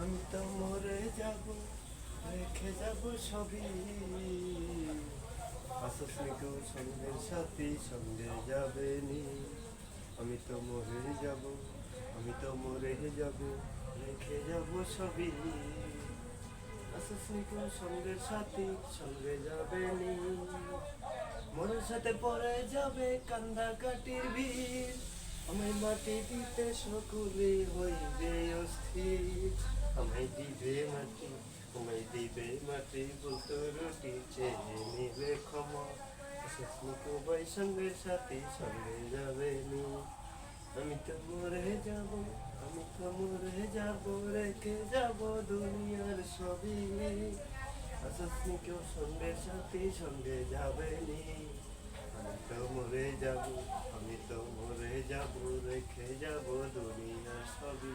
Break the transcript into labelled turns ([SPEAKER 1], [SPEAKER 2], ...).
[SPEAKER 1] আমি তো মরে যাব, রেখে যাব সবই। আসসনি কেউ সঙ্গের সাথে, সঙ্গে যাবে নি আমি তো মরে যাব, আমি তো মরে যাব, রেখে যাব সবই। আসসনি কেউ সঙ্গের সাথে, সঙ্গে যাবে নি মনের সাথে পরে যাবে কান্দা কাটির ভিড়। আমি মাটি দিতে সকলে হইবে অস্থির। দিবে মাটি আমায় দিবে মাটি বলতো রুটি চেয়ে নিবে ক্ষমা সবাই সঙ্গে সাথী সঙ্গে যাবে নি আমি তো মরে যাব, আমি তো মরে যাব, রেখে যাব দুনিয়ার সবই আসসনি কেউ সঙ্গে সাথী সঙ্গে যাবে নি আমি তো মরে যাব আমি তো মরে যাব রেখে যাব দুনিয়ার সবই